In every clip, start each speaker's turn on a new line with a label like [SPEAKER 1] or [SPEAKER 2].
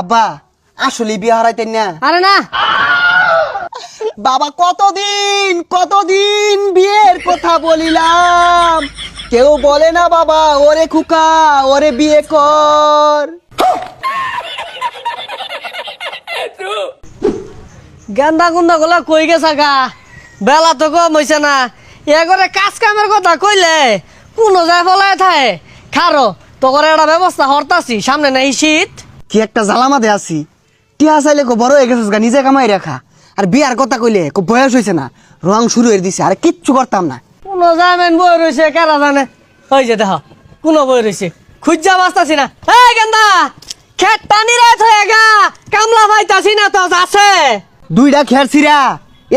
[SPEAKER 1] আব্বা আসলে বিয়ে হারাইতেন না।
[SPEAKER 2] আরে না।
[SPEAKER 1] বাবা কতদিন কতদিন বিয়ের কথা বলিলাম? কেউ বলে না বাবা ওরে খুকা ওরে বিয়ে কর।
[SPEAKER 2] গেন্দা গুন্দা গুলা কই গেছা গা? বেলা তো কম হইছে না। এগরে কাজ কামের কথা কইলে কোনো যায় ফলায় থাকে খারো তোকে একটা ব্যবস্থা হরতাছি সামনে নাই শীত।
[SPEAKER 1] কি একটা জ্বালামাতে আছি। টিয়া চাইলে কো বড় হয়ে গেছিস গা নিজে কামাই রাখা। আর বিয়ার কথা কইলে কো বয়স হয়েছে না রং শুরু হয়ে দিছে আর কিচ্ছু করতাম না।
[SPEAKER 2] কোনো জামেন বই রয়েছে কারা জানে? ওই যে দেখ কোনো বই রয়েছে খুঁজা বাঁচতাছি না। এই গেন্দা খেত টানি রাত হয়ে গা কামলা পাইতাছি না তো আছে
[SPEAKER 1] দুইটা খের ছিরা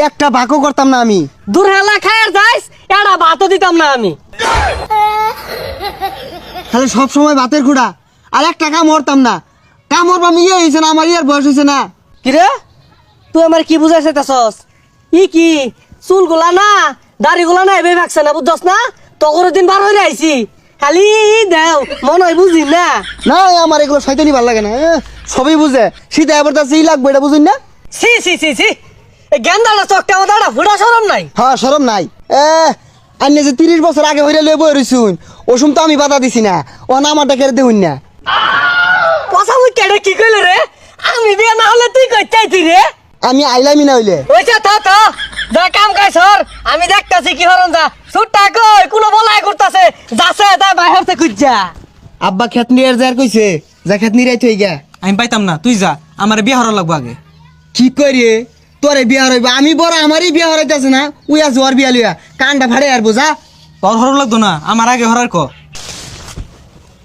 [SPEAKER 1] একটা বাকও করতাম না আমি।
[SPEAKER 2] দূর হেলা খায়ের যাইস এটা ভাতও দিতাম না আমি।
[SPEAKER 1] তাহলে সব সময় ভাতের খুঁড়া আর একটা কাম হরতাম না। কাম হরবাম ইয়ে হয়েছে না আমার ইয়ার বয়স হয়েছে না।
[SPEAKER 2] কিরে তুই আমার কি বুঝাইছে তাছস ই কি? চুলগুলা না দাড়িগুলা না এবে ভাগছে না বুঝছস না? তগর দিন বার হয়ে আইছি। খালি দেও মন হয় বুঝি না।
[SPEAKER 1] না আমার এগুলো শয়তানি ভালো লাগে না সবই বুঝে। শীতে এবার তার সেই লাগবে এটা বুঝুন না?
[SPEAKER 2] সি সি সি সি গেন্দাটা চোখটা আমার দাঁড়া ফুটা সরম নাই।
[SPEAKER 1] হ্যাঁ সরম নাই। এ আন্নে যে তিরিশ বছর আগে হইলে লয়ে বই রইছুন ওসুম তো আমি বাধা দিছি না ও না আমারটা কেড়ে দেউন না।
[SPEAKER 2] কেডে কি কইল রে? আমি বিয়ে না হলে তুই কই চাইতি রে?
[SPEAKER 1] আমি আইলামি না হইলে।
[SPEAKER 2] ওইটা থা থা। যা কাম কাজ সর। আমি দেখতাছি কি হরন যা। সুটটা কই? কোন বলাই করতাছে। যাছে তা বাইরে থেকে খুঁজা।
[SPEAKER 1] আব্বা খেত নিয়ে যার কইছে যা খেত নিয়ে রাইতে গা
[SPEAKER 3] আমি পাইতাম না তুই যা। আমার বিয়ে হওয়ার লাগবো আগে।
[SPEAKER 1] কি করি তোরে বিয়া হইব আমি বড় আমারই বিয়া হরাইতেছে না। উই আছে ওর বিয়া লইয়া। কানটা ফাড়ে আর বোঝা
[SPEAKER 3] তোর হর লাগতো না। আমার আগে হরার ক।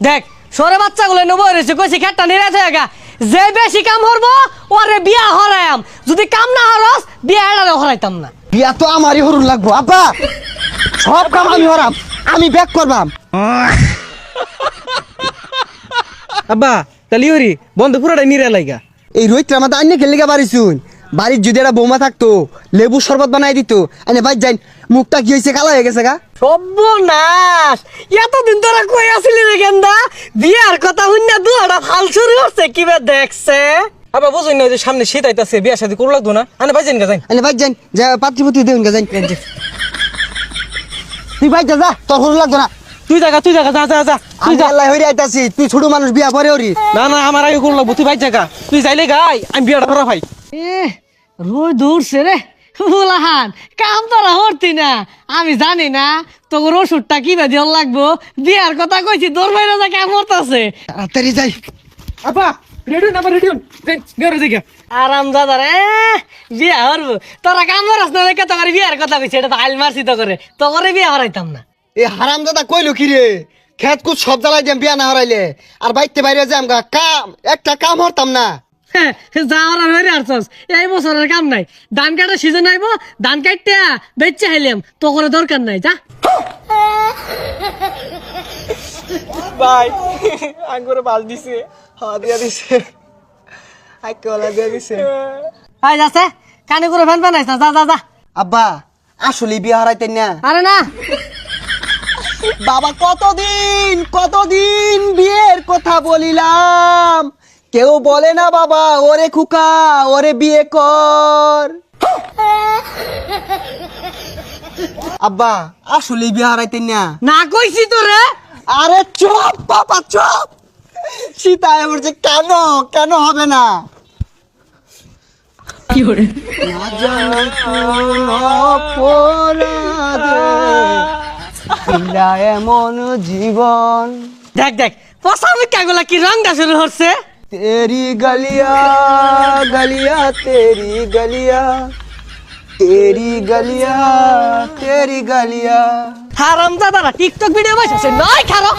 [SPEAKER 2] দেখ সরে বাচ্চাগুলো নেব রয়েছে কইছি খেটটা নিয়ে আছে একা যে বেশি কাম হরবো ওরে বিয়া হরায়াম যদি কাম না হরস বিয়া এড়ালে হরাইতাম না।
[SPEAKER 1] বিয়া তো আমারই হরুন লাগবো। আব্বা সব কাম আমি হরাম আমি ব্যাক করবাম।
[SPEAKER 3] আব্বা তাহলে ইহরি বন্ধ পুরাটাই নিরে লাইগা
[SPEAKER 1] এই রোহিতটা আমাদের আইনে খেলে গা বাড়ি শুন বাড়ির যদি একটা বৌমা থাকতো লেবু শরবত বানাই দিত আইনে ভাই যাই মুখটা কি হয়েছে কালা হয়ে গেছে গা?
[SPEAKER 2] সর্বনাশ! এতদিন তোরা কই আসলি রে গেন্দা? বিয়ার কথা হইনা দুয়াটা ফাল শুরু হচ্ছে কিবা দেখছে?
[SPEAKER 3] আব্বা বুঝুন না যে সামনে শীত আইতাছে বিয়ে শাদি করু লাগতো না? আনে ভাইজেন গা যাই
[SPEAKER 1] আইনে ভাই যাই যা পাত্রপতি দেউন গা যাই তুই ভাই যা যা তোর হরু লাগতো না।
[SPEAKER 3] তুই জায়গা তুই জায়গা যা যা যা তুই যা।
[SPEAKER 1] আল্লাহ হইরে আইতাছি তুই ছোট মানুষ বিয়া পরে ওরি
[SPEAKER 3] না না আমার আগে করু লাগবো তুই ভাই জায়গা তুই যাইলে গাই আমি বিয়াটা করা ভাই।
[SPEAKER 2] এ রোজ দৌড়ছে রে। ফুলাহান কাম তোরা হরতি না। আমি জানি না তোর ওষুধটা কি বা দিয়ার লাগবো? বিয়ার কথা কইছি তোর বাইরে যা কাম হরতাছে
[SPEAKER 1] তাড়াতাড়ি যাই।
[SPEAKER 3] যাই
[SPEAKER 2] আরাম দাদা রে বিয়া হরবো। তোরা কাম হরস না দেখে তোর বিয়ার কথা কইছি এটা তো আইল মারছি তো করে তো করে বিয়া হরাইতাম না।
[SPEAKER 1] এ হারাম দাদা কইলো কি রে? খেত কুত সব জ্বালাই দিম বিয়া না হরাইলে। আর বাইতে বাইরে যাম গা কাম একটা কাম হরতাম না।
[SPEAKER 2] যা হরার হইরে আরছস এই বছরের কাম নাই। ধান কাটার সিজন আইবো ধান কাটতে বেচে হাইলাম। তো করে দরকার নাই যা।
[SPEAKER 3] ভাই আঙ্গুরে বাল দিছে।
[SPEAKER 1] দিয়া দিছে। আইকে ওলা দিয়া দিছে।
[SPEAKER 2] আই যাচ্ছে কানে করে ফ্যান আইস না যা যা যা।
[SPEAKER 1] আব্বা আসলে বিয়া হারাইতেন না।
[SPEAKER 2] আরে না।
[SPEAKER 1] বাবা কতদিন কতদিন বিয়ের কথা বলিলাম? কেউ বলে না বাবা ওরে খুকা ওরে বিয়ে কর। আব্বা আসলে বিয়ে হারাইতেন না।
[SPEAKER 2] না কইছি তো রে
[SPEAKER 1] আরে চপ বাবা চপ। সীতা বলছে কেন কেন হবে না? অপরাধে এমন জীবন।
[SPEAKER 2] দেখ দেখ পচা মিথ্যাগুলা কি রংটা শুরু হচ্ছে
[SPEAKER 1] তেরি গলিয়া গলিয়া তেরি গলিয়া তেরি গলিয়া তেরি গলিয়া
[SPEAKER 2] হারামজাদারা টিকটক ভিডিও বসেছে নয় খারো